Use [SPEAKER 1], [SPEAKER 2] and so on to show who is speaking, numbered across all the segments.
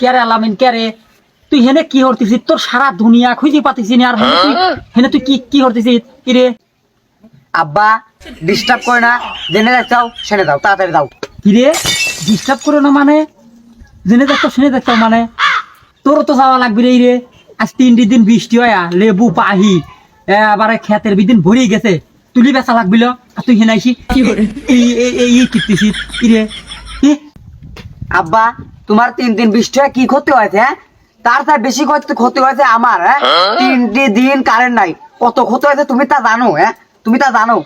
[SPEAKER 1] কেরে আলামিন কেরে? তুই হেনে কি হরতিছিস তোর সারা দুনিয়া খুঁজে পাতিছি আর হেনে তুই হেনে তুই কি কি হরতিছিস কি রে
[SPEAKER 2] আব্বা ডিস্টার্ব করে না। জেনে যাও সেনে দাও তাড়াতাড়ি দাও
[SPEAKER 1] কি রে ডিস্টার্ব করে না মানে? জেনে দেখতো শুনে মানে। তোরও তো যাওয়া লাগবে রে রে আজ তিনটি দিন বৃষ্টি হয় লেবু পাহি এবারে খেতের বিদিন ভরি গেছে। তুলি বেচা লাগবিল। আর তুই হেনাইছি এই এই এই এই কিতিছিস কি রে কি
[SPEAKER 2] আব্বা তোমার তিন দিন বৃষ্টি হয় কি ক্ষতি হয়েছে হ্যাঁ? তার তার বেশি ক্ষতি ক্ষতি হয়েছে আমার হ্যাঁ? তিনটি দিন কারেন্ট নাই। কত ক্ষতি হয়েছে তুমি তা জানো হ্যাঁ? তুমি তা জানো।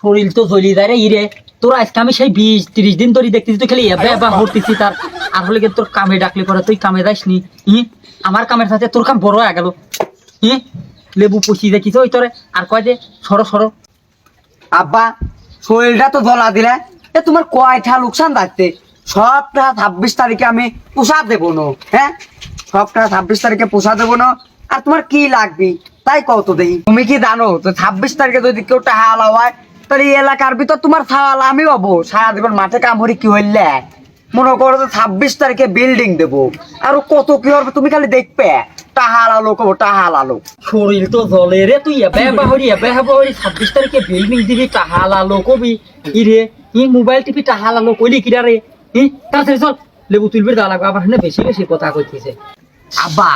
[SPEAKER 1] শরীর তো জ্বলি যায় রে ইরে। তোর আজকে আমি সেই বিশ তিরিশ দিন ধরে দেখতেছি তুই খালি এবার এবার হরতেছি তার। আর হলে তোর কামে ডাকলে পরে তুই কামে যাস নি। ই আমার কামের সাথে তোর কাম বড় হয়ে গেল। ই লেবু পুষি দেখিস ওই তোরে। আর কয় যে সরো সরো।
[SPEAKER 2] আব্বা শরীরটা তো জ্বলা দিলে। এ তোমার কয়টা লোকসান থাকতে সবটা ছাব্বিশ তারিখে আমি পোষা দেবো না হ্যাঁ? সবটা ছাব্বিশ তারিখে পোষা দেবো না। আর তোমার কি লাগবে? তাই কত দেখি। তুমি কি জানো, তো ছাব্বিশ তারিখে যদি কেউ টাকা হয় তাহলে এই এলাকার ভিতর তোমার ছাওয়ালা আমি হব। সারা জীবন মাঠে কাম করি কি হইলে? মনে করো তো ছাব্বিশ তারিখে বিল্ডিং দেবো। আর কত কি হবে তুমি খালি দেখবে? টাহা আলো কবো, টাহা আলো
[SPEAKER 1] শরীর তো জ্বলে রে তুই, এবে হরি এবে এবে হরি ছাব্বিশ তারিখে বিল্ডিং দিবি টাহাল আলো কবি। ই রে? ই মোবাইল টিপি টাহাল আলো কইলি কিরা রে? ই তাড়াতাড়ি চল। লেবু তুলবি দেওয়া লাগবে। আবার হেনে বেশি বেশি কথা কইতেছে।
[SPEAKER 2] আব্বা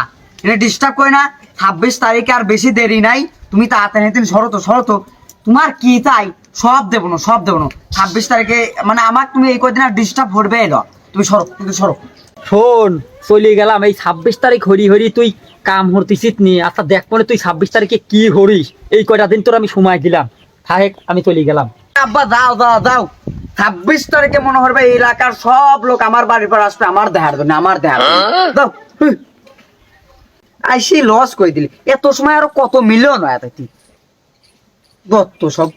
[SPEAKER 2] এটা ডিস্টার্ব করে না। ছাব্বিশ তারিখে আর বেশি দেরি নাই। তুমি তাড়াতাড়ি দিন সরো তো সরো তো। তোমার কি চাই? সব দেবো না সব দেবো না। ছাব্বিশ তারিখে মানে আমার তুমি এই কদিন আর ডিস্টার্ব করবে এলো। তুমি সরো তুমি সরো।
[SPEAKER 1] শোন চলে গেলাম। এই ছাব্বিশ তারিখ হরি হরি তুই কাম হরতিছিস নি। আচ্ছা দেখ পরে তুই ছাব্বিশ তারিখে কি হরিস? এই কয়টা দিন তোর আমি সময় দিলাম। থাক আমি চলে গেলাম।
[SPEAKER 2] আব্বা যাও যাও যাও ছাব্বিশ তারিখে মনে হবে এই এলাকার সব লোক আমার বাড়ির পর আসবে আমার দেহার জন্য আমার দেহার জন্য। যাও হুঁ। আইসি লস কই দিলি এত সময় আরও কত মিলিয়ন হয় এত দত্ত সব